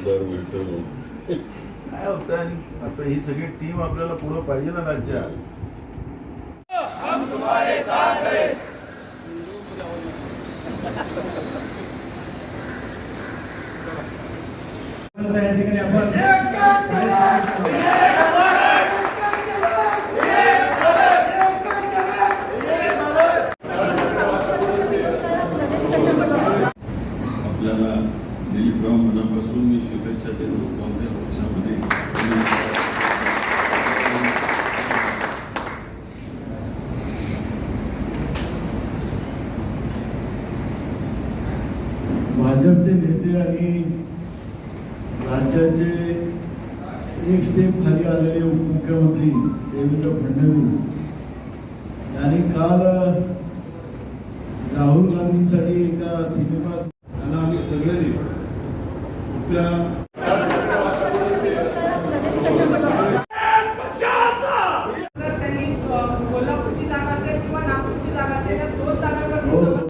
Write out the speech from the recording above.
मिळतं काय होतं आणि आता ही सगळी टीम आपल्याला पुढं पाहिजे ना राज्यात. या ठिकाणी आपण दिलीपराव मनापासून मी शुभेच्छा देतो काँग्रेस पक्षामध्ये भाजपचे नेते आणि राज्याचे एक स्टेप खाली आलेले उपमुख्यमंत्री देवेंद्र फडणवीस. यांनी काल राहुल गांधींसाठी एका सिनेमात Yeah.